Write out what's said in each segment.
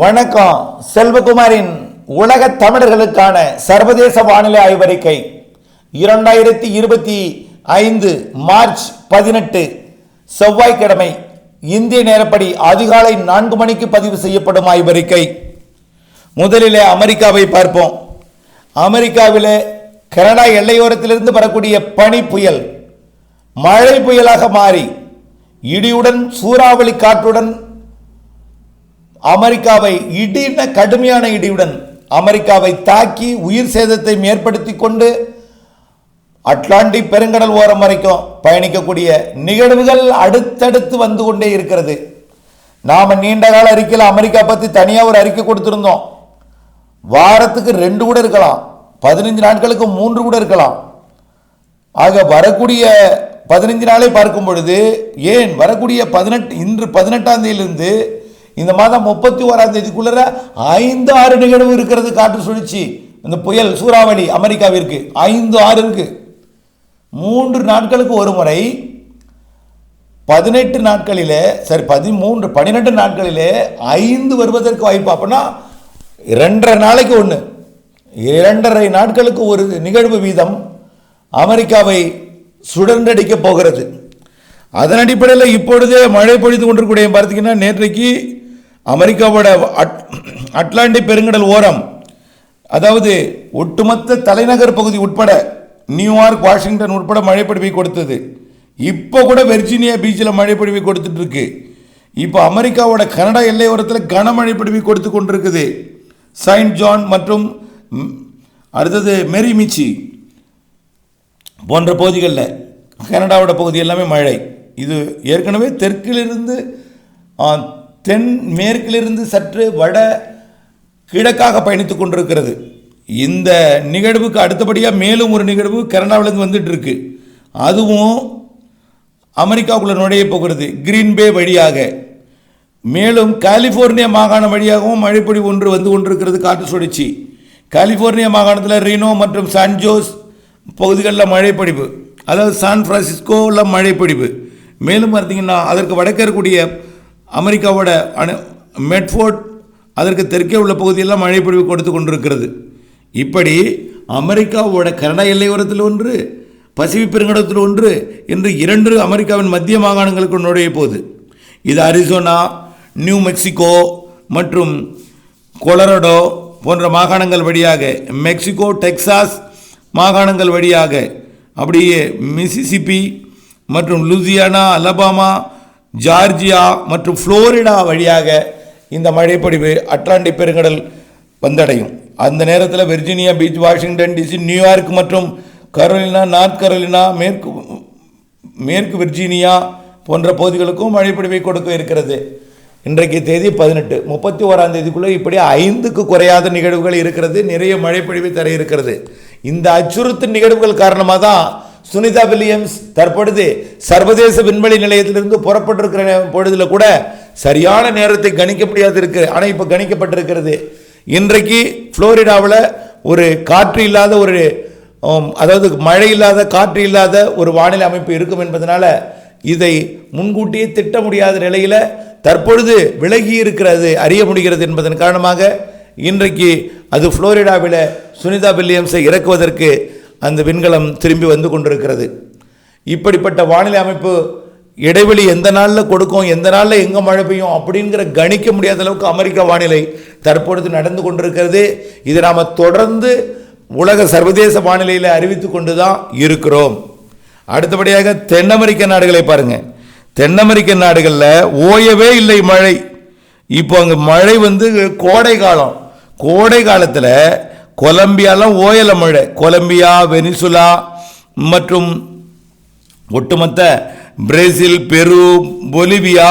வணக்கம். செல்வகுமாரின் உலக தமிழர்களுக்கான சர்வதேச வானிலை ஆய்வறிக்கை. இரண்டாயிரத்தி இருபத்தி ஐந்து மார்ச் பதினெட்டு செவ்வாய்க்கிழமை இந்திய நேரப்படி அதிகாலை நான்கு மணிக்கு பதிவு செய்யப்படும் ஆய்வறிக்கை. முதலிலே அமெரிக்காவை பார்ப்போம். அமெரிக்காவிலே கனடா எல்லையோரத்திலிருந்து வரக்கூடிய பனி புயல் மழை புயலாக மாறி இடியுடன் சூறாவளி காற்றுடன் அமெரிக்காவை இடின கடுமையான இடியுடன் அமெரிக்காவை தாக்கி உயிர் சேதத்தை ஏற்படுத்தி கொண்டு அட்லாண்டிக் பெருங்கடல் ஓரம் வரைக்கும் பயணிக்கக்கூடிய நிகழ்வுகள் அடுத்தடுத்து வந்து கொண்டே இருக்கிறது. நாம் நீண்ட கால அறிக்கையில் அமெரிக்கா பற்றி தனியாக ஒரு அறிக்கை கொடுத்துருந்தோம். வாரத்துக்கு ரெண்டு கூட இருக்கலாம். பதினஞ்சு நாட்களுக்கு மூன்று கூட இருக்கலாம். ஆக வரக்கூடிய பதினஞ்சு நாளை பார்க்கும் பொழுது ஏன் வரக்கூடிய பதினெட்டு இன்று பதினெட்டாம் தேதியிலிருந்து இந்த மாதம் முப்பத்தி ஓராம் தேதிக்குள்ள ஐந்து ஆறு நிகழ்வு இருக்கிறது காற்று சுழற்சி. இந்த புயல் சூறாவளி அமெரிக்காவிற்கு ஐந்து ஆறு இருக்கு. மூன்று நாட்களுக்கு ஒரு முறை பதினெட்டு நாட்களிலே சரி பதிமூன்று பன்னிரெண்டு நாட்களிலே ஐந்து வருவதற்கு வாய்ப்பு அப்படின்னா இரண்டரை நாளைக்கு ஒன்று இரண்டரை நாட்களுக்கு ஒரு நிகழ்வு வீதம் அமெரிக்காவை சுழன்றடிக்கப் போகிறது. அதன் அடிப்படையில் இப்பொழுதே மழை பொழிந்து கொண்டிருக்கூடிய பார்த்தீங்கன்னா நேற்றைக்கு அமெரிக்காவோட அட் அட்லாண்டிக் பெருங்கடல் ஓரம் அதாவது ஒட்டுமொத்த தலைநகர் பகுதி உட்பட நியூயார்க் வாஷிங்டன் உட்பட மழைப்பிடிவை கொடுத்தது. இப்போ கூட வெர்ஜீனியா பீச்சில் மழைப்பிடிவை கொடுத்துட்டு இருக்கு இப்போ அமெரிக்காவோட கனடா எல்லையோரத்தில் கனமழை பொழிவை கொடுத்து கொண்டிருக்குது. செயின்ட் ஜான் மற்றும் அடுத்தது அடுத்தது மெரிமிச்சி போன்ற பகுதிகளில் கனடாவோட பகுதி எல்லாமே மழை. இது ஏற்கனவே தெற்கிலிருந்து தென் மேற்கிலிருந்து சற்று வட கிழக்காக பயணித்து கொண்டிருக்கிறது. இந்த நிகழ்வுக்கு அடுத்தபடியாக மேலும் ஒரு நிகழ்வு கனடாவிலேருந்து வந்துட்டு இருக்கு அதுவும் அமெரிக்காவுக்குள்ள நுழைய போகிறது கிரீன் பே வழியாக. மேலும் கலிஃபோர்னியா மாகாணம் வழியாகவும் மழைப்பொடி ஒன்று வந்து கொண்டிருக்கிறது காற்று சுழற்சி. கலிஃபோர்னியா மாகாணத்தில் ரீனோ மற்றும் சான் ஜோஸ் பகுதிகளில் மழைப்பொடிவு அதாவது சான் பிரான்சிஸ்கோவில் மழைப்பொடிவு மேலும் பார்த்தீங்கன்னா அதற்கு வடக்கே இருக்கக்கூடிய அமெரிக்காவோட அணு மெட்ஃபோர்ட் அதற்கு தெற்கே உள்ள பகுதியெல்லாம் மழைப்பொழிவு கொடுத்து கொண்டிருக்கிறது. இப்படி அமெரிக்காவோட கனடா எல்லையோரத்தில் ஒன்று பசிபிக் பெருங்கடத்தில் ஒன்று என்று இரண்டு அமெரிக்காவின் மத்திய மாகாணங்களுக்கு நுழைய போகுது. இது அரிசோனா நியூ மெக்சிகோ மற்றும் கொலரடோ போன்ற மாகாணங்கள் வழியாக மெக்சிகோ டெக்சாஸ் மாகாணங்கள் வழியாக அப்படியே மிசிசிப்பி மற்றும் லூசியானா அலபாமா ஜார்ஜியா மற்றும் ஃப்ளோரிடா வழியாக இந்த மழைப்பொழிவு அட்லாண்டிக் பெருங்கடல் வந்தடையும். அந்த நேரத்தில் Virginia Beach Washington DC New York மற்றும் கரோலினா நார்த் கரோலினா மேற்கு மேற்கு விர்ஜீனியா போன்ற பகுதிகளுக்கும் மழைப்பொழிவை கொடுக்க இருக்கிறது. இன்றைக்கு தேதி பதினெட்டு. முப்பத்தி ஓராம் தேதிக்குள்ளே இப்படி ஐந்துக்கு குறையாத நிகழ்வுகள் இருக்கிறது. நிறைய மழைப்பொழிவை தர இருக்கிறது. இந்த அச்சுறுத்தல் நிகழ்வுகள் காரணமாக தான் சுனிதா வில்லியம்ஸ் தற்பொழுது சர்வதேச விண்வெளி நிலையத்திலிருந்து புறப்பட்டிருக்கிற பொழுதுல கூட சரியான நேரத்தை கணிக்க முடியாது இருக்கு. ஆனால் இப்போ கணிக்கப்பட்டிருக்கிறது. இன்றைக்கு புளோரிடாவில் ஒரு காற்று இல்லாத ஒரு அதாவது மழை இல்லாத காற்று இல்லாத ஒரு வானிலை அமைப்பு இருக்கும் என்பதனால இதை முன்கூட்டியே திட்ட முடியாத நிலையில் தற்பொழுது விலகி இருக்கிறது அறிய முடிகிறது என்பதன் காரணமாக இன்றைக்கு அது புளோரிடாவில் சுனிதா வில்லியம்ஸை இறக்குவதற்கு அந்த விண்கலம் திரும்பி வந்து கொண்டிருக்கிறது. இப்படிப்பட்ட வானிலை அமைப்பு இடைவெளி எந்த நாளில் கொடுக்கும் எந்த நாளில் எங்கே மழை பெய்யும் அப்படிங்கிற கணிக்க முடியாத அளவுக்கு அமெரிக்க வானிலை தற்பொழுது நடந்து கொண்டிருக்கிறது. இதை நாம் தொடர்ந்து உலக சர்வதேச வானிலையில் அறிவித்து கொண்டு தான் இருக்கிறோம். அடுத்தபடியாக தென் அமெரிக்க நாடுகளை பாருங்கள் தென் அமெரிக்க நாடுகளில் ஓயவே இல்லை மழை. இப்போ அங்கே மழை வந்து கோடை காலம். கோடை காலத்தில் கொலம்பியாலாம் ஓயல மழை. கொலம்பியா வெனிசுலா மற்றும் ஒட்டுமொத்த பிரேசில் பெரு பொலிவியா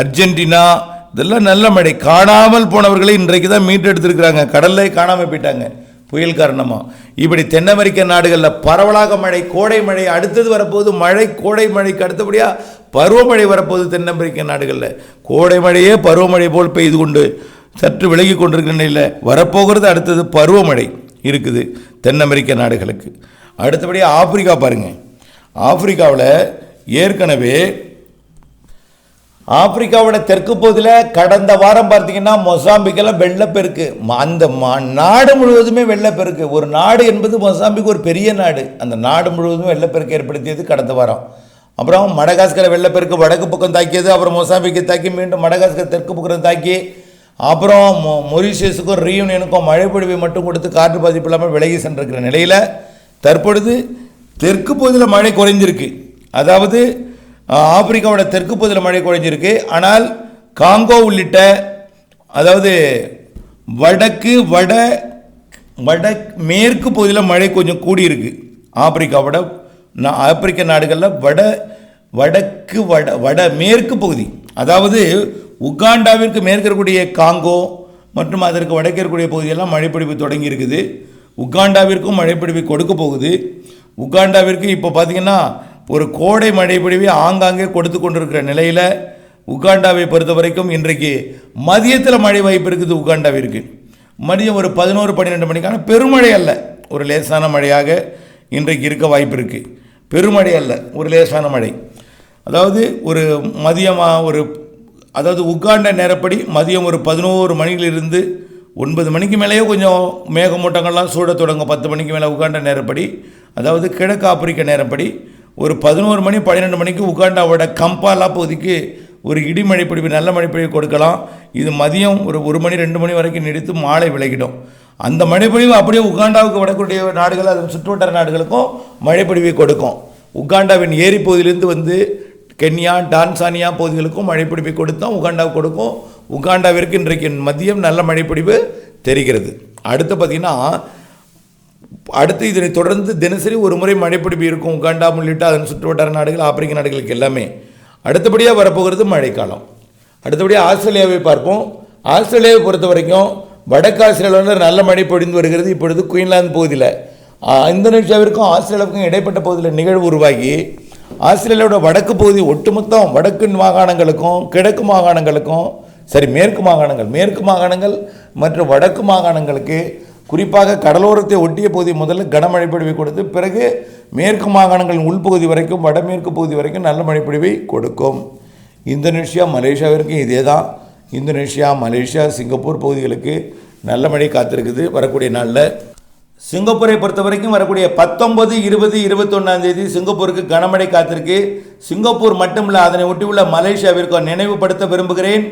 அர்ஜென்டினா இதெல்லாம் நல்ல மழை. காணாமல் போனவர்களை இன்றைக்கு தான் மீட்டெடுத்திருக்கிறாங்க. கடல்லே காணாமல் போயிட்டாங்க. புயல் காரணமாக இப்படி தென் அமெரிக்க நாடுகளில் பரவலாக மழை கோடை மழை அடுத்தது வரப்போகுது மழை கோடை மழைக்கு அடுத்தபடியாக பருவமழை வரப்போகுது தென் அமெரிக்க நாடுகளில். கோடை மழையே பருவமழை போல் பெய்து கொண்டு சற்று விலகி கொண்டிருக்கிற நிலையில் வரப்போகிறது அடுத்தது பருவமழை இருக்குது தென் அமெரிக்க நாடுகளுக்கு. அடுத்தபடியாக ஆப்பிரிக்கா பாருங்கள் ஆப்பிரிக்காவில் ஏற்கனவே ஆப்பிரிக்காவோட தெற்கு பகுதியில் கடந்த வாரம் பார்த்தீங்கன்னா மொசாம்பிக்கெல்லாம் வெள்ளப்பெருக்கு. ம- அந்த நாடு முழுவதுமே வெள்ளப்பெருக்கு. ஒரு நாடு என்பது மொசாம்பிக் ஒரு பெரிய நாடு. அந்த நாடு முழுவதும் வெள்ளப்பெருக்கு ஏற்படுத்தியது கடந்த வாரம். அப்புறம் மடகாஸ்கரை வெள்ளப்பெருக்கு வடக்கு பக்கம் தாக்கியது. அப்புறம் மொசாம்பிக்கை தாக்கி மீண்டும் மடகாஸ்கர் தெற்கு பக்கம் தாக்கி அப்புறம் மொ- மொரிஷியஸுக்கும் ரீயூனியனுக்கும் மழைப்பொழிவை மட்டும் கொடுத்து காற்று பாதிப்பு இல்லாமல் விலகி சென்றிருக்கிற நிலையில் தற்பொழுது தெற்கு பகுதியில் மழை குறைஞ்சிருக்கு. அதாவது ஆப்பிரிக்காவோட தெற்கு பகுதியில் மழை குறைஞ்சிருக்கு. ஆனால் காங்கோ உள்ளிட்ட அதாவது வடக்கு வட வட மேற்கு பகுதியில் மழை கொஞ்சம் கூடியிருக்கு. ஆப்பிரிக்காவோட நா- ஆப்பிரிக்க நாடுகளில் வட வடக்கு வட வட மேற்கு பகுதி. அதாவது உகாண்டாவிற்கு மேற்கக்கூடிய காங்கோ மற்றும் அதற்கு வடக்கே பகுதியெல்லாம் மழைப்பிடிப்பு தொடங்கி இருக்குது. உகாண்டாவிற்கும் மழைப்பிடிப்பு கொடுக்க போகுது. உகாண்டாவிற்கு இப்போ பார்த்தீங்கன்னா ஒரு கோடை மழைப்பிடிவை ஆங்காங்கே கொடுத்து கொண்டிருக்கிற நிலையில் உகாண்டாவை பொறுத்த வரைக்கும் இன்றைக்கு மதியத்தில் மழை வாய்ப்பு இருக்குது உகாண்டாவிற்கு. மதியம் ஒரு பதினோரு பன்னிரெண்டு மணிக்கான பெருமழை அல்ல. ஒரு லேசான மழையாக இன்றைக்கு இருக்க வாய்ப்பு இருக்குது பெருமழை அல்ல ஒரு லேசான மழை. அதாவது ஒரு மதியமாக ஒரு அதாவது உட்காண்ட நேரப்படி மதியம் ஒரு பதினோரு மணியிலிருந்து ஒன்பது மணிக்கு மேலேயே கொஞ்சம் மேகமூட்டங்கள்லாம் சூட தொடங்கும். பத்து மணிக்கு மேலே உட்காண்ட நேரப்படி. அதாவது கிழக்கு ஆப்பிரிக்க நேரப்படி ஒரு பதினோரு மணி பன்னிரெண்டு மணிக்கு உகாண்டாவோட கம்பாலா பகுதிக்கு ஒரு இடி மழைப்பொழிவு நல்ல மழைப்பொழிவு கொடுக்கலாம். இது மதியம் ஒரு ஒரு மணி ரெண்டு மணி வரைக்கும் நீடித்து மாலை விலகிடும். அந்த மழைப்பொழிவு அப்படியே உகாண்டாவுக்கு வடக்கூடிய நாடுகள் அதன் சுற்றுவட்டார நாடுகளுக்கும் மழைப்பொழிவை கொடுக்கும். உகாண்டாவின் ஏரி பகுதியிலிருந்து வந்து கென்யா டான்சானியா பகுதிகளுக்கும் மழைப்பிடிப்பை கொடுத்தோம் உகாண்டாவுக்கு கொடுக்கும். உகாண்டாவிற்கு இன்றைக்கு மதியம் நல்ல மழைப்பிடிப்பு தெரிகிறது. அடுத்து பார்த்திங்கன்னா அடுத்து இதனை தொடர்ந்து தினசரி ஒரு முறை மழைப்பிடிப்பு இருக்கும். உகாண்டா உள்ளிட்ட அதன் சுற்றுவட்டார நாடுகள் ஆப்பிரிக்க நாடுகளுக்கு எல்லாமே. அடுத்தபடியாக வரப்போகிறது மழைக்காலம். அடுத்தபடியாக ஆஸ்திரேலியாவை பார்ப்போம். ஆஸ்திரேலியாவை பொறுத்த வரைக்கும் வடக்கு ஆஸ்திரேலியாவில் நல்ல மழை பொழிந்து வருகிறது. இப்பொழுது குயின்லாந்து பகுதியில் இந்தோனேஷியாவிற்கும் ஆஸ்திரேலியாவுக்கும் இடைப்பட்ட பகுதியில் நிகழ்வு உருவாகி ஆஸ்திரேலியாவோட வடக்கு பகுதி ஒட்டுமொத்தம் வடக்கு மாகாணங்களுக்கும் கிழக்கு மாகாணங்களுக்கும் சரி மேற்கு மாகாணங்கள் மேற்கு மாகாணங்கள் மற்றும் வடக்கு மாகாணங்களுக்கு குறிப்பாக கடலோரத்தை ஒட்டிய பகுதி முதல்ல கனமழை பொழிவை கொடுத்து பிறகு மேற்கு மாகாணங்களின் உள்பகுதி வரைக்கும் வடமேற்கு பகுதி வரைக்கும் நல்ல மழை பொழிவை கொடுக்கும். இந்தோனேஷியா மலேசியாவிற்கும் இதே தான் இந்தோனேஷியா மலேசியா சிங்கப்பூர் பகுதிகளுக்கு நல்ல மழை காத்திருக்குது. வரக்கூடிய நாளில் சிங்கப்பூரை பொறுத்த வரைக்கும் வரக்கூடிய பத்தொன்பது இருபது இருபத்தொன்னாம் தேதி சிங்கப்பூருக்கு கனமழை காத்திருக்கு. சிங்கப்பூர் மட்டுமில்ல அதனை ஒட்டியுள்ள மலேசியாவிற்கு நினைவுபடுத்த விரும்புகிறேன்.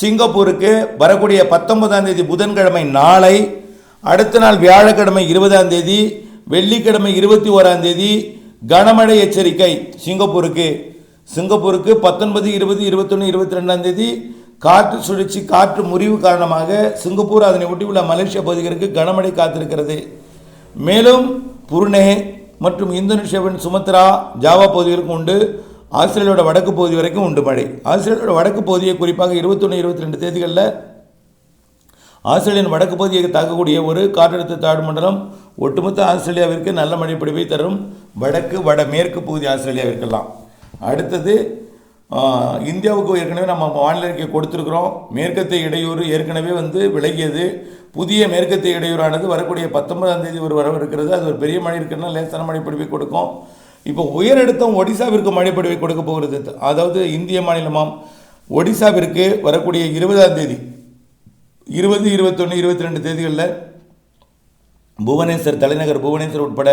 சிங்கப்பூருக்கு வரக்கூடிய பத்தொன்பதாம் தேதி புதன்கிழமை நாளை அடுத்த நாள் வியாழக்கிழமை இருபதாம் தேதி வெள்ளிக்கிழமை இருபத்தி ஓராம் தேதி கனமழை எச்சரிக்கை சிங்கப்பூருக்கு. சிங்கப்பூருக்கு பத்தொன்பது இருபது இருபத்தொன்று இருபத்தி ரெண்டாம் தேதி காற்று சுழற்சி காற்று முறிவு காரணமாக சிங்கப்பூர் அதனை ஒட்டியுள்ள மலேசிய பகுதிகளுக்கு கனமழை காத்திருக்கிறது. மேலும் புருனே மற்றும் இந்தோனேஷியாவின் சுமத்ரா ஜாவா பகுதிகளுக்கும் உண்டு. ஆஸ்திரேலியாவோட வடக்கு பகுதி வரைக்கும் உண்டு மழை. ஆஸ்திரேலியாவோட வடக்கு பகுதியை குறிப்பாக இருபத்தொன்று இருபத்தி ரெண்டு தேதிகளில் ஆஸ்திரேலியன் வடக்கு பகுதியை தாக்கக்கூடிய ஒரு காற்றழுத்த தாழ்வு மண்டலம் ஒட்டுமொத்த ஆஸ்திரேலியாவிற்கு நல்ல மழைப்பொழிவை தரும். வடக்கு வட மேற்கு பகுதி ஆஸ்திரேலியாவிற்கெல்லாம். அடுத்தது இந்தியாவுக்கு ஏற்கனவே நம்ம வானிலை அறிக்கை கொடுத்துருக்குறோம். மேற்கத்திய இடையூறு ஏற்கனவே வந்து விலகியது. புதிய மேற்கத்திய இடையூறானது வரக்கூடிய பத்தொன்பதாம் தேதி ஒரு வரவு இருக்கிறது. அது ஒரு பெரிய மழை இருக்குன்னா லேசான மழைப்பொழிவை கொடுக்கும். இப்போ உயரடுத்தம் ஒடிசாவிற்கு மழைப்பொழிவை கொடுக்க போகிறது. அதாவது இந்திய மாநிலமாம். ஒடிசாவிற்கு வரக்கூடிய இருபதாம் தேதி இருபது இருபத்தொன்று இருபத்தி ரெண்டு தேதிகளில் புவனேஸ்வர் தலைநகர் புவனேஸ்வர் உட்பட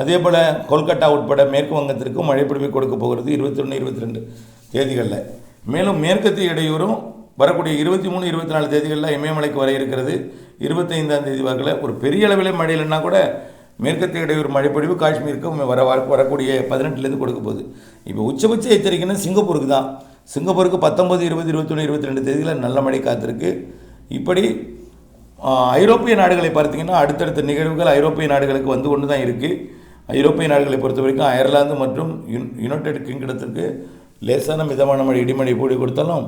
அதே போல் கொல்கத்தா உட்பட மேற்கு வங்கத்திற்கும் மழைப்பிடிவை கொடுக்க போகிறது. இருபத்தொன்று இருபத்தி ரெண்டு தேதிகளில். மேலும் மேற்கத்திய இடையூறும் வரக்கூடிய இருபத்தி மூணு இருபத்தி நாலு தேதிகளில் இமயமலைக்கு வர இருக்கிறது. இருபத்தைந்தாம் தேதி வாக்கில் ஒரு பெரிய அளவில் மழை இல்லைன்னா கூட மேற்கத்திய இடையூறு மழைப்பொழிவு காஷ்மீருக்கு வர வரக்கூடிய பதினெட்டுலேருந்து கொடுக்க போகுது. இப்போ உச்சபட்ச எச்சரிக்கைன்னா சிங்கப்பூருக்கு தான். சிங்கப்பூருக்கு பத்தொம்பது இருபது இருபத்தொன்று இருபத்தி ரெண்டு தேதிகளில் நல்ல மழை காத்திருக்கு. இப்படி ஐரோப்பிய நாடுகளை பார்த்தீங்கன்னா அடுத்தடுத்த நிகழ்வுகள் ஐரோப்பிய நாடுகளுக்கு வந்து கொண்டு தான் இருக்குது ஐரோப்பிய நாடுகளை பொறுத்த வரைக்கும் அயர்லாந்து மற்றும் யுனைடெட் கிங்டத்திற்கு லேசான மிதமான மழை இடிமழை கூடி கொடுத்தாலும்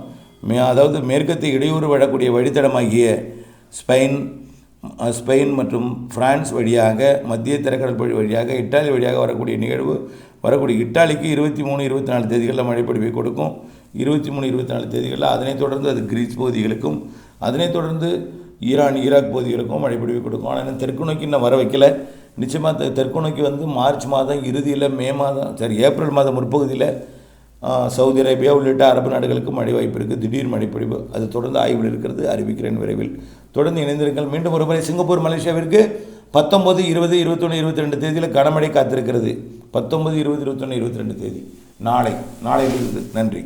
மே அதாவது மேற்கத்திய இடையூறு விடக்கூடிய வழித்தடமாகிய ஸ்பெயின் ஸ்பெயின் மற்றும் பிரான்ஸ் வழியாக மத்திய திரைக்கடல் பகுதி வழியாக இட்டாலி வழியாக வரக்கூடிய நிகழ்வு வரக்கூடிய இட்டாலிக்கு இருபத்தி மூணு இருபத்தி நாலு தேதிகளில் மழைப்பொழிவை கொடுக்கும். இருபத்தி மூணு இருபத்தி நாலு தேதிகளில் அதனைத் தொடர்ந்து அது கிரீஸ் பகுதிகளுக்கும் அதனைத் தொடர்ந்து ஈரான் ஈராக் பகுதிகளுக்கும் மழைப்பொழிவை கொடுக்கும். ஆனால் தெற்கு நோக்கி இன்னும் வர வைக்கல. நிச்சயமாக தெற்கு நோக்கி வந்து மார்ச் மாதம் இறுதியில் மே மாதம் சரி ஏப்ரல் மாதம் முற்பகுதியில் சவுதி அரேபியா உள்ளிட்ட அரபு நாடுகளுக்கு மழை வாய்ப்பு இருக்குது திடீர் மழைப்பொழிவு அது தொடர்ந்து ஆய்வில் இருக்கிறது. அறிவிக்கிறேன் விரைவில். தொடர்ந்து இணைந்திருங்கள். மீண்டும் ஒருமுறை சிங்கப்பூர் மலேசியாவிற்கு பத்தொம்பது இருபது இருபத்தொன்று இருபத்தி ரெண்டு தேதியில் கனமழை காத்திருக்கிறது. பத்தொம்பது இருபது இருபத்தொன்று இருபத்தி ரெண்டு தேதி. நாளை நாளை நன்றி.